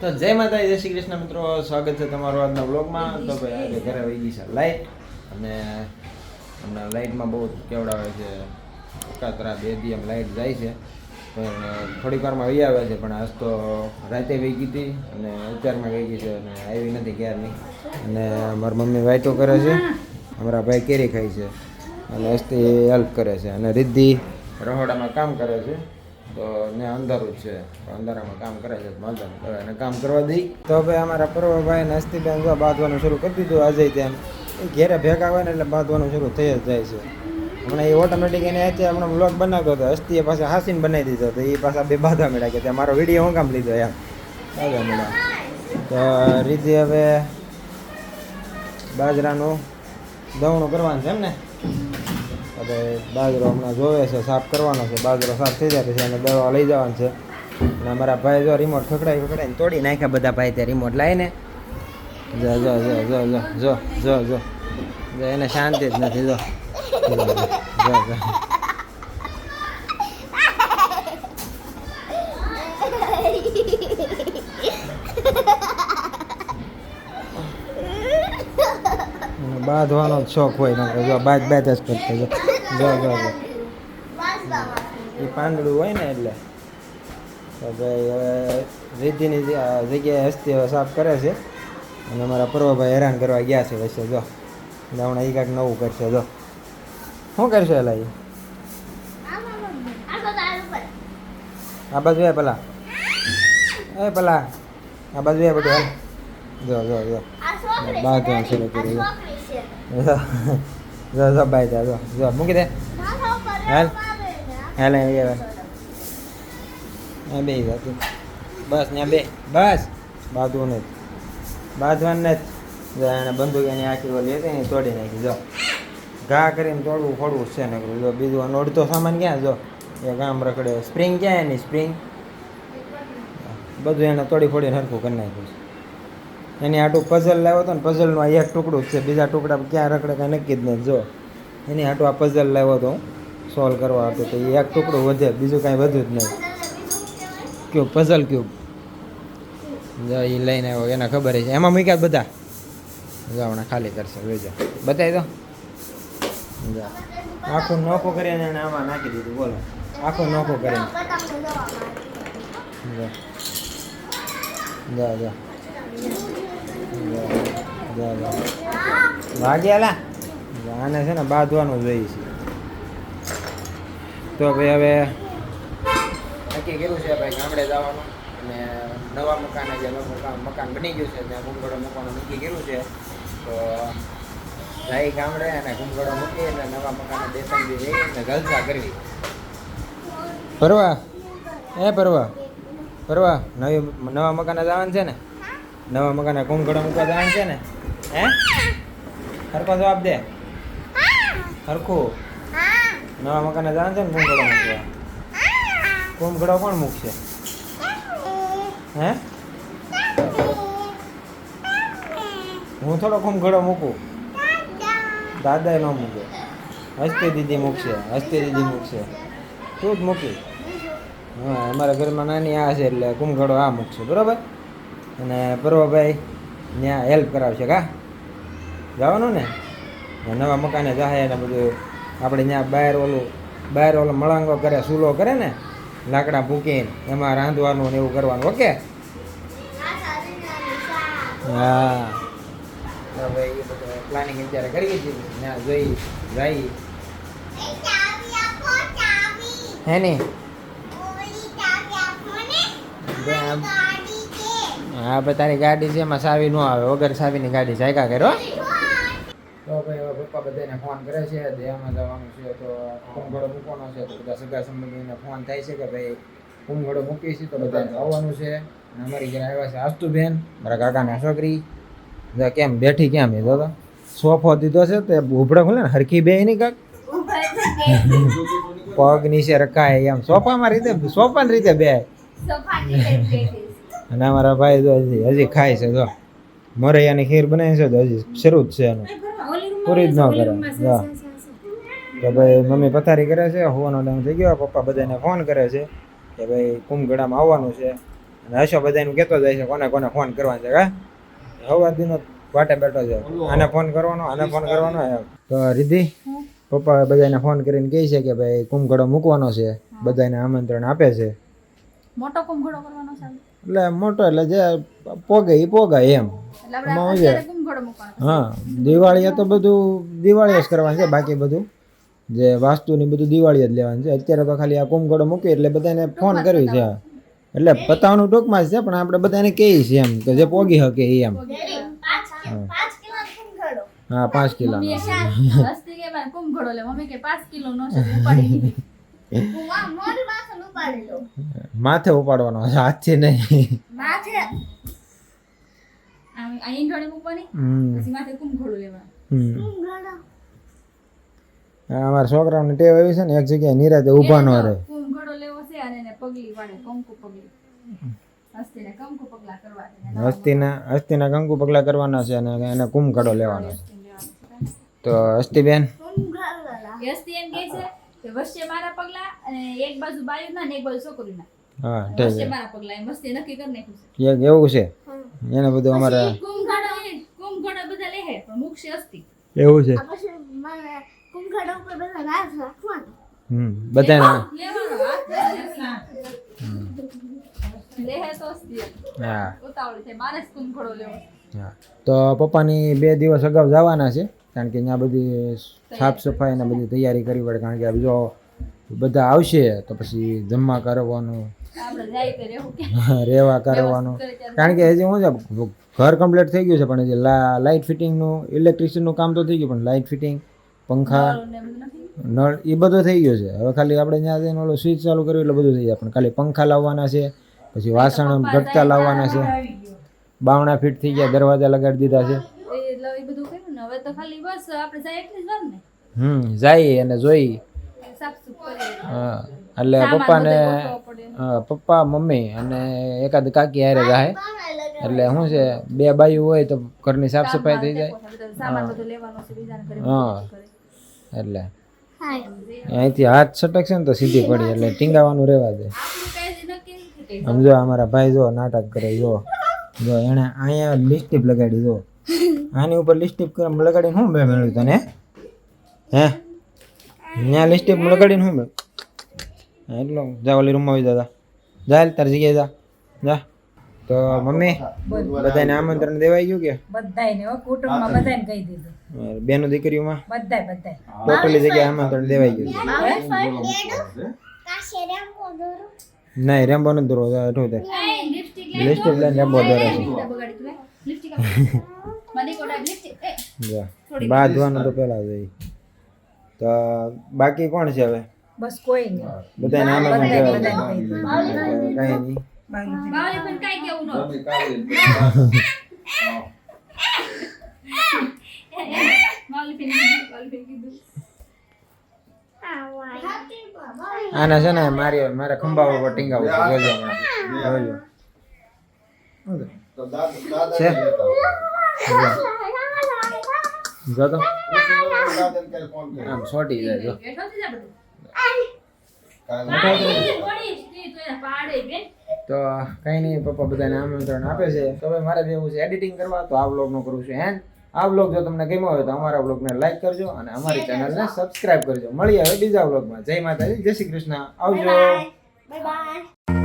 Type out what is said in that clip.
તો જય માતા જય શ્રી કૃષ્ણ મિત્રો. સ્વાગત છે તમારો આજના બ્લોગમાં તો ભાઈ આજે ઘરે વહી ગઈ છે લાઈટ અને હમણાં લાઇટમાં બહુ કેવડાવે છે. એકાત્રા બે દી એમ લાઇટ જાય છે. પણ થોડીક વારમાં વહી આવે છે પણ આજ તો રાતે વહી ગઈ હતી અને અત્યારમાં વહી ગઈ છે અને આવી નથી ક્યારની. અને મારી મમ્મી વાયતો કરે છે. અમારા ભાઈ કેરી ખાય છે. અને હસ્તી હેલ્પ કરે છે. અને રિદ્ધિ રહોડામાં કામ કરે છે. તો ને અંધારું છે. અંધારામાં કામ કરે છે નહીં. એને કામ કરવા દઈ. તો હવે અમારા પર્વભાઈ ને અસ્તીબેન બાંધવાનું શરૂ કરી દીધું આજે ત્યાં એ ઘેરે ભેગા હોય ને એટલે બાંધવાનું શરૂ થઈ જ જાય છે. હમણાં એ ઓટોમેટિક એને આજે હમણાં બ્લોગ બનાવતો હતો. અસ્તીએ પાછા હાસીને બનાવી દીધો તો એ પાછા બે બાધા મળ્યા કે ત્યાં મારો વીડિયો હું કામ લીધો એમ. બાધા મળ્યા તો રીતિ હવે બાજરાનું દવણું કરવાનું છે એમ ને? હવે બાજરો હમણાં જોવે છે, સાફ કરવાનો છે. બાજરો સાફ થઈ જાય પછી એને દવા લઈ જવાનું છે. અને અમારા ભાઈ જો રિમોટ ખકડાઈ ખકડાઈને તોડી નાખ્યા બધા ભાઈ ત્યાં રિમોટ લાવીને. જો જો જો જો જો જો જો જો. એને શાંતિ જ નથી, જો. જો જો જો. એને બાંધવાનો શોખ હોય નકર જો બાજ બાજ જ કરતો જો. જો જો જો. એ પાંદડું હોય ને એટલે. તો ભાઈ હવે રિદ્ધિની જગ્યાએ હસ્તી હવે સાફ કરે છે. અને અમારા પર્વભાઈ હેરાન કરવા ગયા છે વચ્ચે, જો. એટલે હમણાં એ કાંઈક નવું કરશે, જો. શું કરશે એલા એ આ બાજુ એ પેલા. એ પેલા. આ બાજુ એ બધું હાલ. જો જો જો. બાંધવાનું શરૂ કર્યું. જો જો બાય જા જો જો મૂકી દે હાલ હાલ આવે હા બે હતું બસ, ત્યાં બે. બસ. બાંધવું નથી. બાંધવાનું નથી. જો એને બંદૂક એની આખી ઓલી હતી ને તોડી નાખી, જો. ઘા કરીને તોડવું ફોડવું છે ને જો બીજું નોડતો સામાન ક્યાં, જો? એ ગામ રખડે. સ્પ્રિંગ ક્યાં એની? સ્પ્રિંગ? બધું એને તોડી ફોડીને હરખું કરી નાખ્યું છે. એની આટું પઝલ લાવ્યો હતો ને પઝલનું આ એક ટુકડું છે, બીજા ટુકડા ક્યાં રખડે કાંઈ નક્કી જ નથી જો. એની આટું આ પઝલ લાવ્યો હતો સોલ્વ કરવા હતું તો એ એક ટુકડું વધે, બીજું કાંઈ વધુ જ નહીં. Cube puzzle cube. જો એ લઈને આવ્યો, એને ખબર છે. એમાં મૂક્યા બધા. જો હમણાં ખાલી કરશે વેજો બતાવી દો. જો. આખું નોખું કરીને એને આમાં નાખી દીધું, બોલો. આખું નોખું કરીને. જો. જો જો. વાગ્યાલા? આને છે ને બાંધવાનું જોઈએ છે. તો ભાઈ હવે નક્કી કર્યું છે ભાઈ ગામડે જવાનું? અને નવા મકાને જે મકાન મકાન બની ગયું છે ત્યાં ઘૂમગડો મૂકવાનું નક્કી કર્યું છે. તો જાય ગામડે અને ઘૂમગડો મૂકી અને નવા મકાને બેસનથી જઈ અને જલસા કરવી. ભરવા એ ફરવા? ફરવા? નવી નવા મકાને જવાનું છે ને? નવા મકાને ઘડા મૂકવા જવાનું છે ને? હે? સરખો જવાબ દે. હરખું. નવા મકાને જવાનું છે ને ઘૂમગડો મૂકવા? ઘૂમગડો કોણ મૂકશે? હે? હું થોડો ઘૂમગડો મૂકું. દાદા ન મૂકે. હસ્તી દીદી મૂકશે, હસ્તી દીદી મૂકશે. તું જ મૂકી. હા, અમારા ઘરમાં નાની આ છે એટલે ઘૂમઘડો આ મૂકશે. બરાબર? અને પર્વભાઈ ત્યાં હેલ્પ કરાવશે કા? જવાનું ને? નવા મકાને જાય ને બધું આપણે ત્યાં બહાર ઓલું બહાર ઓલો મળાંગો કરે સૂલો કરે ને લાકડા મૂકીને એમાં રાંધવાનું ને એવું કરવાનું ઓકે? હા. તો ભાઈ એ બધું પ્લાનિંગ અત્યારે કરી છે. ત્યાં જોઈ જઈ હે ને? હા, ભાઈ, તારી ગાડી છે, એમાં સાવી ન આવે. વગર સાવીની ગાડી જાયકા કરો તો ભાઈ, હવે પપ્પા બધાને ફોન કરે છે દેવામાં જવાનું છે, તો કુંભળો મૂકવાનો છે, તો બધા સગા સંબંધીને ફોન થાય છે કે ભાઈ, કુંભળો મૂકી છે તો બધાને આવવાનું છે. અમારી ઘરે આવ્યા છે આસ્તુબેન, મારા કાકાના છોકરી. કેમ, બેઠી કેમ એ તો, સોફો દીધો છે, તે ઉભડો ખોલે ને, હરખી બે નહીં કાક. પગ નીચે રખાય એમ. સોફામાં રીતે, સોફાની રીતે બે અને અમારા ભાઈ તો હજી હજી ખાય છે જો. મોરૈયાની ખીર બનાવી છે તો હજી શરૂ જ છે એનું. પૂરી જ ન કરે. હા તો ભાઈ મમ્મી પથારી કરે છે હોવાનો ટાઈમ થઈ ગયો પપ્પા બધાને ફોન કરે છે કે ભાઈ કુંભગઢામાં આવવાનું છે. અને હશો બધાને કહેતો જાય છે કોને કોને ફોન કરવાનો છે હા? હવા દીનો વાટે બેઠો છે. આને ફોન કરવાનો આને ફોન કરવાનો. તો રિધિ પપ્પા બધાને ફોન કરીને કહે છે કે ભાઈ કુંભકડો મૂકવાનો છે બધાને આમંત્રણ આપે છે. મોટો કુંભળો કરવાનો છે એટલે મોટો એટલે જે પોગે એ પોગાય એમ. છે? હા દિવાળીએ તો બધું દિવાળીએ જ કરવાનું છે બાકી બધું. જે વાસ્તુ ની બધું દિવાળીએ જ લેવાનું છે. અત્યારે તો ખાલી આ કુંભકડો મૂકી એટલે બધાને ફોન કર્યું છે. એટલે બતાવવાનું ટૂંકમાં જ છે પણ આપણે બધાને કહીએ છીએ એમ કે જે પોગી શકે એ એમ. હા. પાંચ કિલો માથે ઉપાડવાનો છે હાથથી નહીં. આમ અહીં ઈંઢોળી મૂકવાની? હમ. પછી માથે કુંભળો લેવાનું. હમ. હા, અમારા છોકરાઓને ટેવ એવી છે ને એક જગ્યાએ નિરાતે ઊભા ન રહે. કુંભળો લેવો છે અને એને પગલી વાળે કંકુ પગલી. હસ્તીને કંકુ પગલા કરવા છે હસ્તીના હસ્તીના કંકુ પગલા કરવાના છે અને એને કુંભકડો લેવાનો. છે તો હસ્તીબેન? હસ્તી એમ કહે છે કે વચ્ચે મારા પગલા અને એક બાજુ બાયુના ને એક બાજુ છોકરીના. હા ઠીક છે મારા પગલા એમ નક્કી કરી નાખ્યું છે. એવું છે. એને બધું અમારે પછી એ કુંભઘાડો બધા લે હે પણ મુક્ષી હસ્તી એવું છે. હમ બધાને લેવાનો હાથ લે હે તો હસ્તી હા. ઉતાવળી છે મારે કુંભઘાડો લેવો. હા. તો પપ્પાની બે દિવસ અગાઉ જવાના છે કારણ કે ત્યાં બધી સાફ સફાઈ અને બધી તૈયારી કરવી પડે કારણ કે બીજો બધા આવશે તો પછી જમવા કરવાનું રહેવું રહેવા કરવાનું. કારણ કે હજી શું છે ઘર કમ્પ્લીટ થઈ ગયું છે પણ હજી લાઇટ ફિટિંગનું ઇલેક્ટ્રિશિયનનું કામ તો થઈ ગયું પણ લાઇટ ફિટિંગ પંખા નળ એ બધું થઈ ગયું છે. હવે ખાલી આપણે ત્યાં જઈને ઓલું સ્વિચ ચાલુ કર્યું એટલે બધું થઈ જાય પણ ખાલી પંખા લાવવાના છે પછી વાસણ ઘટતા લાવવાના છે. બાવણા ફિટ થઈ ગયા દરવાજા લગાડી દીધા છે. હમ જાય અને જોઈ. હા એટલે પપ્પાને પપ્પા મમ્મી અને એકાદ કાકી હારે જાય. એટલે શું છે બે બાયું હોય તો ઘરની સાફ સફાઈ થઈ જાય. હા. એટલે. અહીંથી હાથ છટકશે ને તો સીધી પડી એટલે ટીંગાવાનું રહેવા દે. સમજો અમારા ભાઈ જો નાટક કરે જો. જો એણે અહીંયા લિસ્ટીપ લગાડી જો. આની ઉપર લિપસ્ટિક લગાડીને શું બે મેળવ્યું તને? હે? અહીંયા લિપસ્ટિક લગાડીને હું એટલો જા ઓલી રૂમમાં આવી દાદા. જા તારી જગ્યાએ જા. જા. તો મમ્મી બધાને આમંત્રણ દેવાઈ ગયું કે? બધાને હો કુટુંબમાં બધાને કહી દીધું. બેનો દીકરીઓમાં? બધાય બધાય. ટોટલી જગ્યાએ આમંત્રણ દેવાઈ ગયું. નહીં રેમ્બો નથી દોરો એટલું તે એ, લિપસ્ટિક લઈને રેમ્બો દોરે આપ. મને કોડા lipstick, એ. જા. બાંધવાનું તો પહેલા જઈ તો બાકી કોણ છે હવે? બસ કોઈ નહીં. બધા આમંત્રણ બધાય દેવાઈ બધાને કહી દીધું ગયું કઈ નહીં. બાકી પણ કાંઈ કેવું પણ પણ. આના છે ને મારી મારે ખંભા ઉપર ટીંગાવું છે? જોજો જોજો છે જો તો. આમ છોટી જાય જો. તી તો એને પાડે બેન. તો કઈ નહીં પપ્પા બધાને આમંત્રણ આપે છે. તો હવે મારે જેવું છે એડિટિંગ કરવા તો આ બ્લોગનું કરું છું એન્ડ આ વ્લોગ જો તમને ગમ્યો હોય તો અમારા વ્લોગને લાઈક કરજો અને અમારી ચેનલને સબસ્ક્રાઇબ કરજો. મળીએ હવે બીજા બ્લોગમાં જય માતાજી જય શ્રી કૃષ્ણ. આવજો. Bye bye.